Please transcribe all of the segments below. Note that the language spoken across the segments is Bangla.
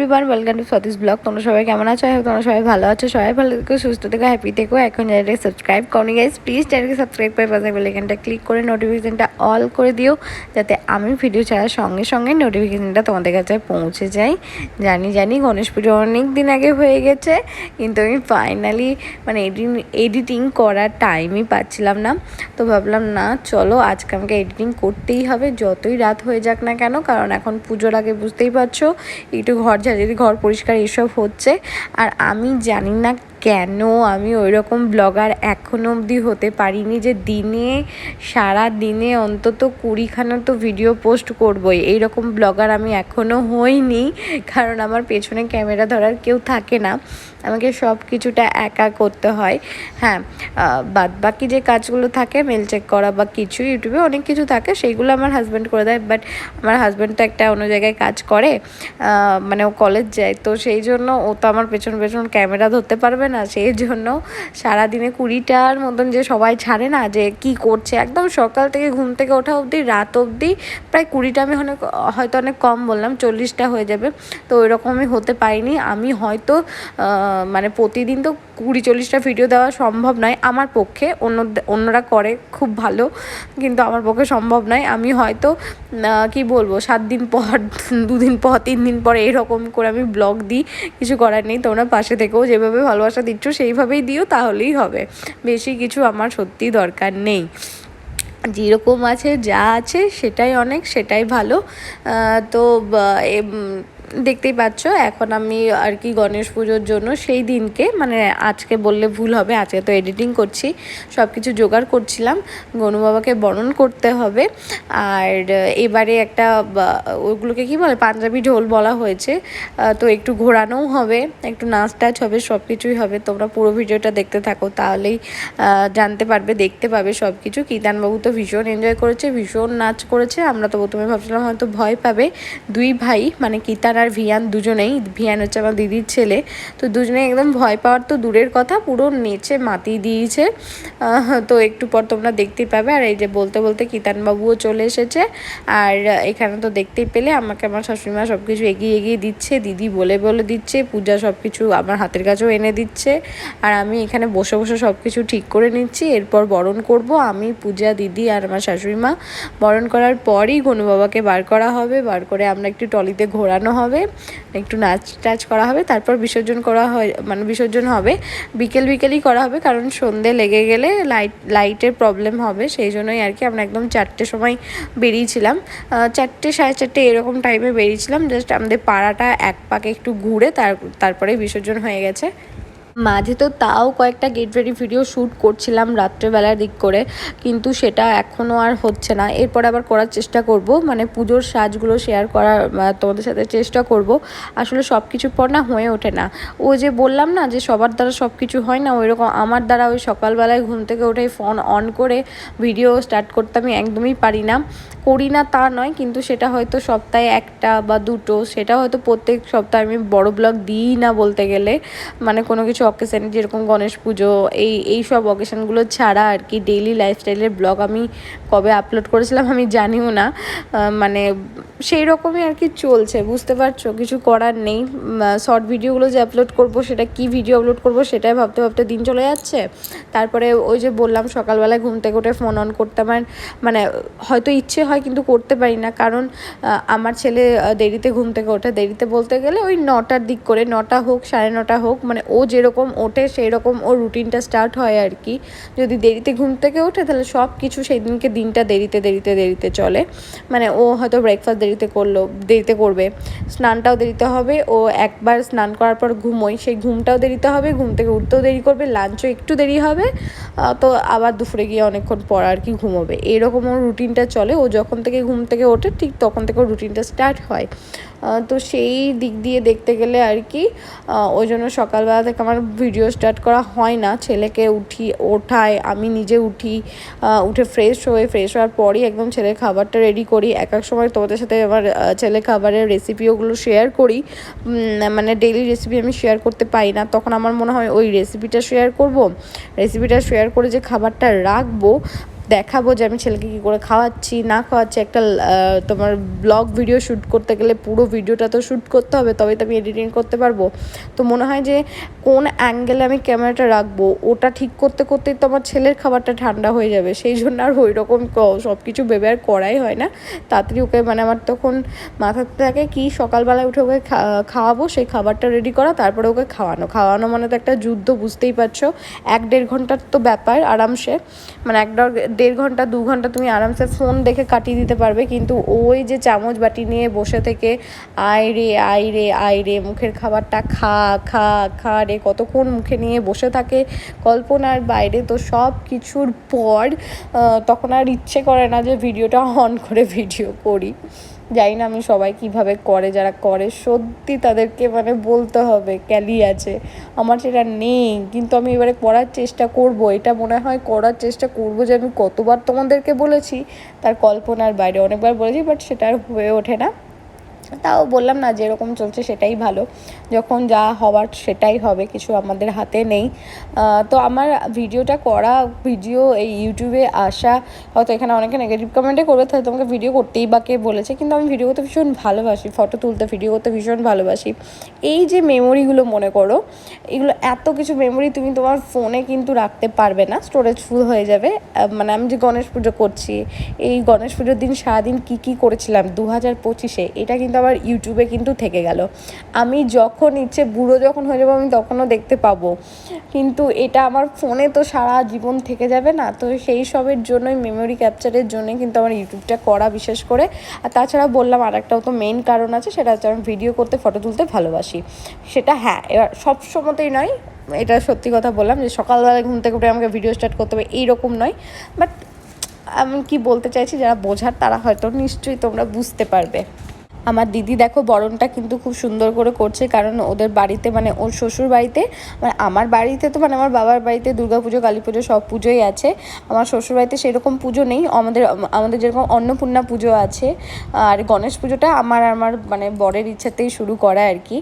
Everyone welcome to Satish blog তোমরা সবাই কেমন আছো? I তোমরা সবাই ভালো আছো। সবাই ভালো থেকো, সুস্থ থেকো হ্যাপি থেকো। এখন চ্যানেলটাকে সাবস্ক্রাইব করনি গাইজ প্লিজ চ্যানেলকে সাবস্ক্রাইব করে পাশে বেলাইকানটা ক্লিক করে নোটিফিকেশানটা অল করে দিও, যাতে আমি ভিডিও ছাড়ার সঙ্গে সঙ্গে নোটিফিকেশানটা তোমাদের কাছে পৌঁছে যায়। জানি জানি, গণেশ পুজো অনেক দিন আগে হয়ে গেছে, কিন্তু আমি ফাইনালি মানে এডিটিং এডিটিং করার টাইমই পাচ্ছিলাম না। তো ভাবলাম, না, চলো, আজকে আমাকে এডিটিং করতেই হবে। যতই রাত হয়ে যাক না কেন, কারণ এখন পুজোর আগে বুঝতেই পারছ, একটু ঘর ঝাড়িয়ে ঘর পরিষ্কার এসব হচ্ছে আর আমি জানি না কেন আমি ওই রকম ব্লগার এখনও অবধি হতে পারিনি যে দিনে, সারা দিনে অন্তত কুড়িখানা তো ভিডিও পোস্ট করবই। এইরকম ব্লগার আমি এখনও হইনি, কারণ আমার পেছনে ক্যামেরা ধরার কেউ থাকে না। আমাকে সব কিছুটা একা করতে হয়। হ্যাঁ বাদ বাকি যে কাজগুলো থাকে মেল চেক করা বা কিছু, ইউটিউবে অনেক কিছু থাকে, সেইগুলো আমার হাজব্যান্ড করে দেয় বাট আমার হাজব্যান্ড তো একটা অন্য জায়গায় কাজ করে মানে ও কলেজ যায়, তো সেই জন্য ও তো আমার পেছন পেছন ক্যামেরা ধরতে পারবে না, সেই জন্য সারাদিনে কুড়িটার মতন যে সবাই ছাড়ে না, যে কি করছে, একদম সকাল থেকে ঘুম থেকে ওঠা অবধি, রাত অবধি প্রায় কুড়িটা আমি অনেক হয়তো অনেক কম বললাম, চল্লিশটা হয়ে যাবে, তো ওই রকমই হতে পারিনি। আমি হয়তো মানে প্রতিদিন তো কুড়ি চল্লিশটা ভিডিও দেওয়া সম্ভব নয়। আমার পক্ষে অন্য অন্যরা করে খুব ভালো, কিন্তু আমার পক্ষে সম্ভব নয়। আমি হয়তো কি বলব, সাত দিন পর, দুদিন পর, তিন দিন পর এরকম করে আমি ব্লগ দিই। কিছু করার নেই, তোমরা পাশে থেকেও যেভাবে ভালোবাসা দিচ্ছ সেইভাবেই দিও, তাহলেই হবে। বেশি কিছু আমার সত্যিই দরকার নেই। যেরকম আছে, যা আছে, সেটাই অনেক, সেটাই ভালো। তো দেখতেই পাচ্ছ, এখন আমি আর কি গণেশ পুজোর জন্য সেই দিনকে মানে আজকে বললে ভুল হবে, আজকে তো এডিটিং করছি সব কিছু জোগাড় করছিলাম, গনু বাবাকে বরণ করতে হবে, আর এবারে একটা ওগুলোকে কি বলে, পাঞ্জাবি ঢোল বলা হয়েছে তো একটু ঘোরানোও হবে, একটু নাচ টাচ হবে সব কিছুই হবে, তোমরা পুরো ভিডিওটা দেখতে থাকো, তাহলেই জানতে পারবে, দেখতে পাবে সব কিছু কীর্তানবাবু তো ভীষণ এনজয় করেছে, ভীষণ নাচ করেছে, আমরা তো প্রথমে ভাবছিলাম হয়তো ভয় পাবে, দুই ভাই মানে কীর্তান আর ভিয়ান দুজনেই, ভিয়ান হচ্ছে আমার দিদির ছেলে, তো দুজনেই একদম ভয় পাওয়ার তো দূরের কথা, পুরো নেচে মাতি দিয়েছে। তো একটু পর তোমরা দেখতেই পাবে, আর এই যে বলতে বলতে কিতানবাবুও চলে এসেছে, আর এখানে তো দেখতেই পেলে আমাকে আমার শাশুড়িমা সব কিছু এগিয়ে এগিয়ে দিচ্ছে, দিদি বলে বলে দিচ্ছে, পূজা সব কিছু আমার হাতের কাছেও এনে দিচ্ছে, আর আমি এখানে বসে বসে সব কিছু ঠিক করে নিচ্ছি, এরপর বরণ করব, আমি, পূজা, দিদি আর আমার শাশুড়িমা। বরণ করার পরই গনু বাবাকে বার করা হবে, বার করে আমরা একটু টলিতে ঘোরানো হবে। হবে, একটু নাচ টাচ করা হবে, তারপর বিসর্জন করা হয় মানে বিসর্জন হবে। বিকেল বিকেলই করা হবে, কারণ সন্ধে লেগে গেলে লাইট, লাইটের প্রবলেম হবে, সেই জন্যই আর কি আমরা একদম চারটে সময় বেরিয়েছিলাম। চারটে, সাড়ে চারটে এরকম টাইমে বেরিয়েছিলাম জাস্ট আমাদের পাড়াটা এক পাকে একটু ঘুরে তার, তারপরে বিসর্জন হয়ে গেছে। মাঝে তো তাও কয়েকটা গেট রেডি ভিডিও শ্যুট করছিলাম রাত্রেবেলার দিক করে, কিন্তু সেটা এখনও আর হচ্ছে না। এরপর আবার করার চেষ্টা করব মানে পুজোর সাজগুলো শেয়ার করার তোমাদের সাথে চেষ্টা করব। আসলে সব কিছুর পর না হয়ে ওঠে না। ও যে বললাম না যে সবার দ্বারা সব কিছু হয় না ওই রকম আমার দ্বারা ওই সকালবেলায় ঘুম থেকে উঠে ফোন অন করে ভিডিও স্টার্ট করতে আমি একদমই পারি না। করি না তা নয়, কিন্তু সেটা হয়তো সপ্তাহে একটা বা দুটো, সেটা হয়তো প্রত্যেক সপ্তাহে আমি বড় ব্লগ দিই না বলতে গেলে। মানে কোনো কিছু অকেশানে যেরকম গণেশ পুজো, এই এই সব অকেশানগুলো ছাড়া আর কি ডেইলি লাইফস্টাইলের ব্লগ আমি কবে আপলোড করেছিলাম আমি জানিও না। মানে সেই রকমই আর কি চলছে, বুঝতে পারছ? কিছু করার নেই। শর্ট ভিডিওগুলো যে আপলোড করব, সেটা কি ভিডিও আপলোড করব, সেটাই ভাবতে ভাবতে দিন চলে যাচ্ছে। তারপরে ওই যে বললাম, সকালবেলায় ঘুম থেকে উঠে ফোন অন করতে আমার মানে হয়তো ইচ্ছে হয় কিন্তু করতে পারি না। কারণ আমার ছেলে দেরিতে ঘুম থেকে ওঠে। দেরিতে বলতে গেলে ওই নটার দিক করে, নটা হোক, সাড়ে নটা হোক মানে ও যেরকম ওঠে সেই রকম ওর রুটিনটা স্টার্ট হয় আর কি। যদি দেরিতে ঘুম থেকে ওঠে, তাহলে সব কিছু সেই দিনকে দিনটা দেরিতে দেরিতে দেরিতে চলে। মানে ও হয়তো ব্রেকফাস্ট দেরিতে করল, দেরিতে করবে। স্নানটাও দেরিতে হবে। ও একবার স্নান করার পর ঘুমোয়। সেই ঘুমটাও দেরিতে হবে, ঘুম থেকে উঠতেও দেরি করবে লাঞ্চও একটু দেরি হবে। তো আবার দুপুরে গিয়ে অনেকক্ষণ পর আর কি ঘুমোবে। এরকম ওর রুটিনটা চলে। ও যখন থেকে ঘুম থেকে ওঠে, ঠিক তখন থেকে ওর রুটিনটা স্টার্ট হয়। তো সেই দিক দিয়ে দেখতে গেলে আর কি ওই জন্য সকালবেলা থেকে আমার ভিডিও স্টার্ট করা হয় না। ছেলেকে উঠি ওঠায় আমি নিজে উঠি উঠে ফ্রেশ হয়ে ফ্রেশ হওয়ার পরই একদম ছেলের খাবারটা রেডি করি। এক এক সময় তোমাদের সাথে আমার ছেলে খাবারের রেসিপিওগুলো শেয়ার করি। মানে ডেলি রেসিপি আমি শেয়ার করতে পারি না। তখন আমার মনে হয় ওই রেসিপিটা শেয়ার করব। রেসিপিটা শেয়ার করে যে খাবারটা রাখব দেখাবো যে আমি ছেলেকে কী করে খাওয়াচ্ছি, না খাওয়াচ্ছি। একটা তোমার ব্লগ ভিডিও শ্যুট করতে গেলে পুরো ভিডিওটা তো শ্যুট করতে হবে, তবেই তো আমি এডিটিং করতে পারব। তো মনে হয় যে কোন অ্যাঙ্গেলে আমি ক্যামেরাটা রাখব, ওটা ঠিক করতে করতেই তো আমার ছেলের খাবারটা ঠান্ডা হয়ে যাবে। সেই জন্য আর ওই রকম সব কিছু ভেবে আর করাই হয় না। তাড়াতাড়ি ওকে মানে আমার তখন মাথাতে থাকে কি, সকালবেলায় উঠে ওকে খাওয়াবো, সেই খাবারটা রেডি করা, তারপরে ওকে খাওয়ানো। খাওয়ানো মানে তো একটা যুদ্ধ, বুঝতেই পারছ। এক দেড় ঘণ্টার তো ব্যাপার, আরামসে। মানে এক দেড় ঘণ্টা, দু ঘণ্টা তুমি আরামসে ফোন দেখে কাটিয়ে দিতে পারবে। কিন্তু ওই যে চামচ বাটি নিয়ে বসে থেকে, আয় রে আয় রে আয় রে, মুখের খাবারটা খা খা খা রে। কতক্ষণ মুখে নিয়ে বসে থাকে কল্পনার বাইরে। তো সব কিছুর পর তখন আর ইচ্ছে করে না যে ভিডিওটা অন করে ভিডিও করি। জানি না আমি সবাই কীভাবে করে, যারা করে, সত্যি তাদেরকে মানে বলতে হবে, ক্যালি আছে। আমার সেটা নেই, কিন্তু আমি এবারে করার চেষ্টা করব। এটা মনে হয় করার চেষ্টা করব যে আমি কতবার তোমাদেরকে বলেছি, তার কল্পনার বাইরে। অনেকবার বলেছি বাট সেটা আর হয়ে ওঠে না। তাও বললাম না যেরকম চলছে সেটাই ভালো। যখন যা হওয়ার সেটাই হবে, কিছু আমাদের হাতে নেই। তো আমার ভিডিওটা করা ভিডিও এই ইউটিউবে আসা, হয়তো এখানে অনেকে নেগেটিভ কমেন্টে করবে, তাহলে তোমাকে ভিডিও করতেই বা কে বলেছে, কিন্তু আমি ভিডিও করতে ভীষণ ভালোবাসি ফটো তুলতে ভিডিও করতে ভীষণ ভালোবাসি। এই যে মেমোরিগুলো মনে করো, এগুলো এত কিছু মেমোরি তুমি তোমার ফোনে কিন্তু রাখতে পারবে না স্টোরেজ ফুল হয়ে যাবে। মানে আমি যে গণেশ পুজো করছি, এই গণেশ পুজোর দিন সারাদিন কী কী করেছিলাম দু হাজার পঁচিশে, এটা কিন্তু আবার ইউটিউবে কিন্তু থেকে গেল। আমি যখন ইচ্ছে বুড়ো যখন হয়ে যাব আমি তখনও দেখতে পাবো। কিন্তু এটা আমার ফোনে তো সারা জীবন থেকে যাবে না, তো সেই সবের জন্যই মেমোরি ক্যাপচারের জন্যই কিন্তু আমার ইউটিউবটা করা বিশেষ করে। আর তাছাড়া বললাম আর একটাও তো মেন কারণ আছে, সেটা হচ্ছে আমি ভিডিও করতে ফটো তুলতে ভালোবাসি। সেটা হ্যাঁ এবার সব সময়তেই নয়, এটা সত্যি কথা বললাম যে সকালবেলা ঘুম থেকে উঠে আমাকে ভিডিও স্টার্ট করতে হবে, এইরকম নয়। বাট আমি কি বলতে চাইছি, যারা বোঝার তারা হয়তো নিশ্চয়ই তোমরা বুঝতে পারবে। আমার দিদি দেখো বরণটা কিন্তু খুব সুন্দর করে করছে, কারণ ওদের বাড়িতে মানে ওর শ্বশুর বাড়িতে মানে আমার বাড়িতে তো মানে আমার বাবার বাড়িতে দুর্গা পুজো, কালী পুজো সব পুজোই আছে। আমার শ্বশুর বাড়িতে সেরকম পুজো নেই, আমাদের আমাদের যেরকম অন্নপূর্ণা পুজো আছে, আর গণেশ পুজোটা আমার আমার মানে বরের ইচ্ছাতেই শুরু করা আর কি।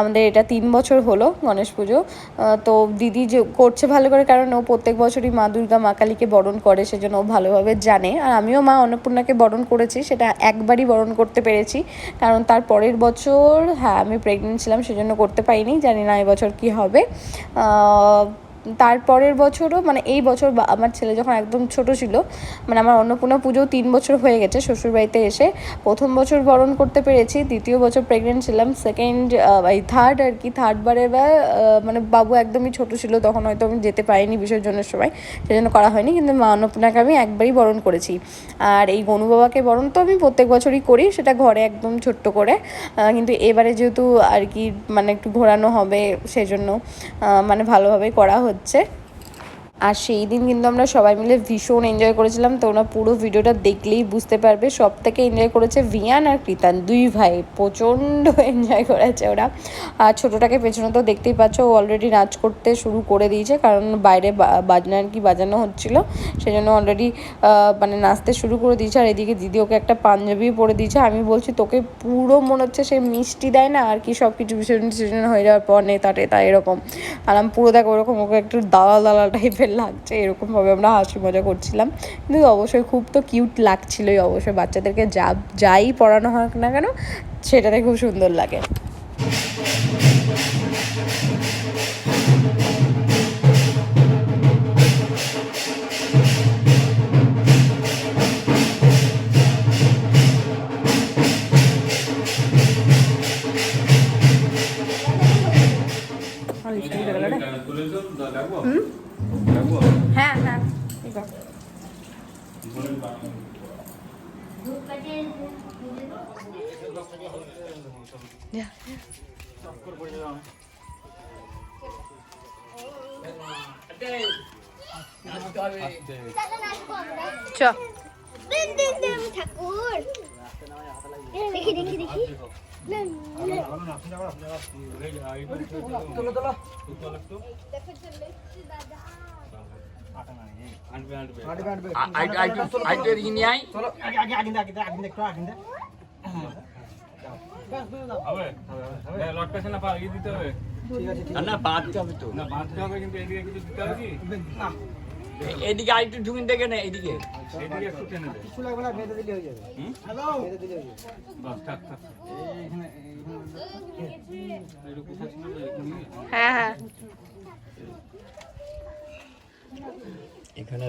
আমাদের এটা তিন বছর হলো গণেশ পুজো তো দিদি যে করছে ভালো করে, কারণ ও প্রত্যেক বছরই মা দুর্গা, মা কালীকে বরণ করে, সেজন্য ও ভালোভাবে জানে। আর আমিও মা অন্নপূর্ণাকে বরণ করেছি, সেটা একবারই বরণ করতে পেরেছি। কারণ তার পরের বছর হ্যাঁ আমি প্রেগনেন্ট ছিলাম, সেজন্য করতে পারিনি, জানি না এবছর কি হবে। তারপরের বছরও মানে এই বছর আমার ছেলে যখন একদম ছোট ছিল মানে আমার অন্নপূর্ণা পুজো তিন বছর হয়ে গেছে শ্বশুরবাড়িতে এসে। প্রথম বছর বরণ করতে পেরেছি, দ্বিতীয় বছর প্রেগনেন্ট ছিলাম সেকেন্ড এই থার্ড আর কি থার্ড বারে বা মানে বাবু একদমই ছোট ছিল, তখন হয়তো আমি যেতে পারিনি বিসর্জনের সময়, সেজন্য করা হয়নি, কিন্তু মা অন্নপূর্ণাকে আমি একবারই বরণ করেছি। আর এই গনু বাবাকে বরণ তো আমি প্রত্যেক বছরই করি, সেটা ঘরে একদম ছোট্ট করে কিন্তু এবারে যেহেতু আর কি মানে একটু ঘোরানো হবে, সেজন্য মানে ভালোভাবে করা হচ্ছে। আর সেই দিন কিন্তু আমরা সবাই মিলে ভীষণ এনজয় করেছিলাম। তোমরা পুরো ভিডিওটা দেখলেই বুঝতে পারবে। সব থেকে এনজয় করেছে ভিয়ান আর কৃতান দুই ভাই। প্রচণ্ড এনজয় করেছে ওরা। আর ছোটোটাকে পেছনে তো দেখতেই পাচ্ছ, ও অলরেডি নাচ করতে শুরু করে দিয়েছে। কারণ বাইরে বাজনা আর কি বাজানো হচ্ছিল। সেজন্য অলরেডি মানে নাচতে শুরু করে দিয়েছে। আর এদিকে দিদি ওকে একটা পাঞ্জাবি পরে দিয়েছে। আমি বলছি, তোকে পুরো মনে হচ্ছে সে মিষ্টি দেয় না? আর কি সব কিছু টিসর্জন হয়ে যাওয়ার পর নেতা টেতা এরকম। আর আমি পুরো দেখো ওরকম, ওকে একটু দালাল দালাল টাইপের লাগছে, এরকমভাবে আমরা হাসি মজা করছিলাম। কিন্তু অবশ্যই খুব তো কিউট লাগছিলই অবশ্যই, বাচ্চাদেরকে যা, যাই পড়ানো হোক না কেন, সেটাতে খুব সুন্দর লাগে। চ ঠাকুর দেখি দেখি দেখি না, না। না না বাঁধতে হবে তো না বাঁধতে হবে কিন্তু এদিকে কিছু দিতে হবে কি এদিকে আরেকটু ঢুকিন দেখে না এদিকে। এদিকে একটু টেনে দে। কিছু লাগবে না বেঁধে দিলে হয়ে যাবে। হ্যালো? বেঁধে দিলে হয়ে যাবে। বাস থাক থাক এইখানে এইখানে কোথায় ছিল যে এখানে হ্যাঁ। হ্যাঁ এখানে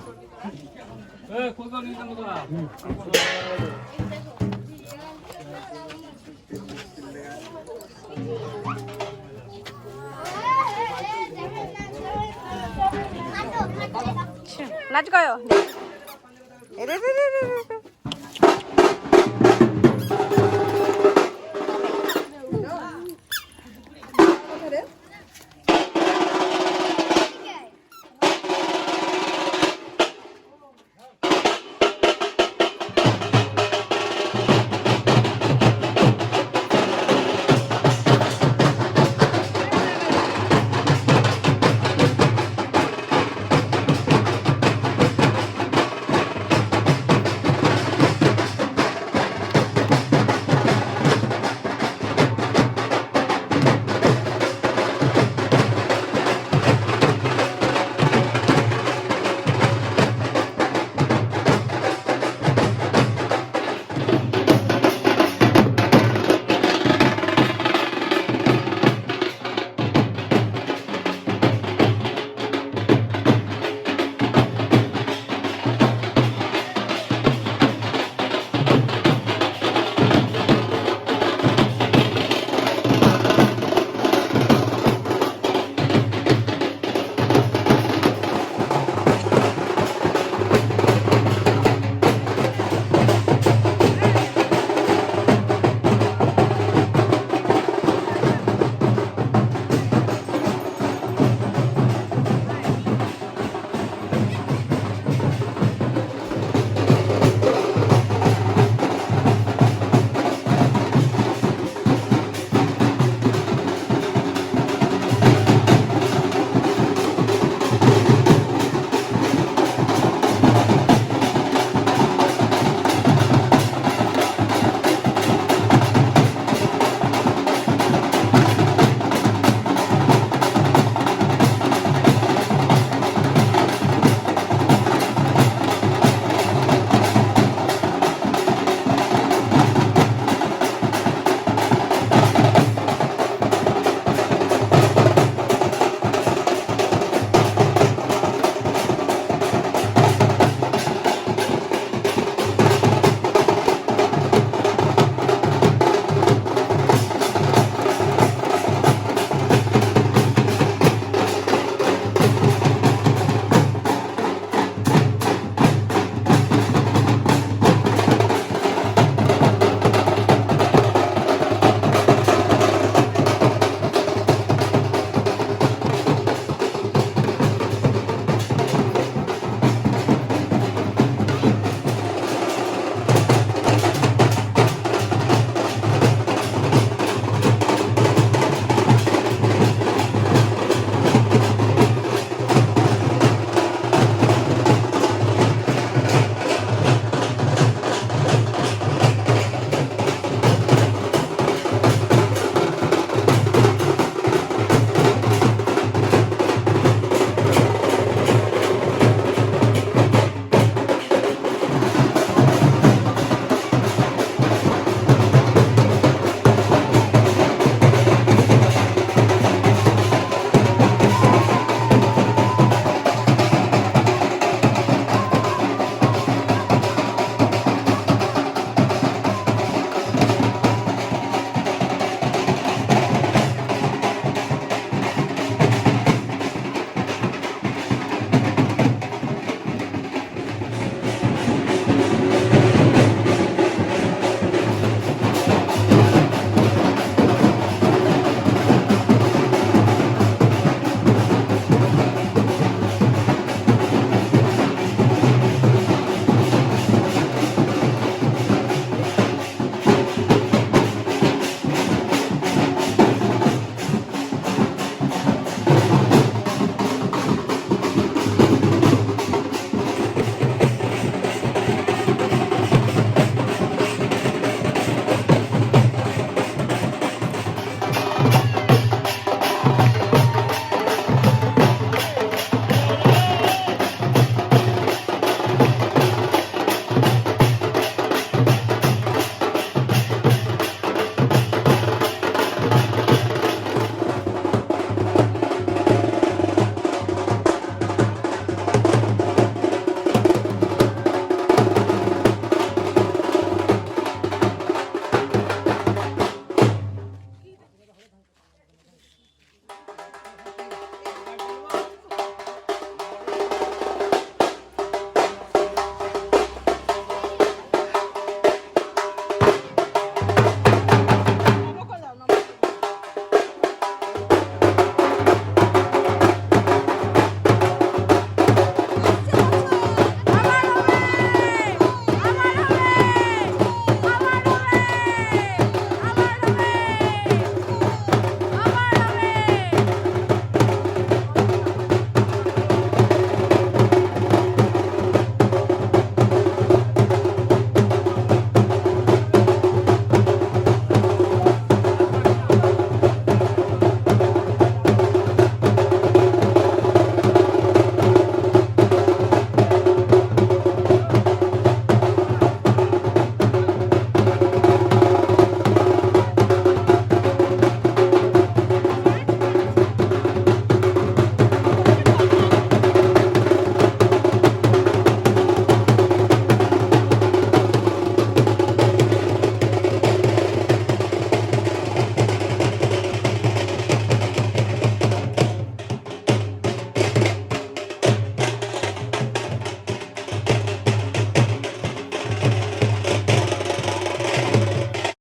রাখা যাবে কি হুম বাস বাস ধূপকাঠিটাও নিচে রেখে দাও বেঁধে দে এ খুলবা নি কেন তোরা নাচ গয় এরে রে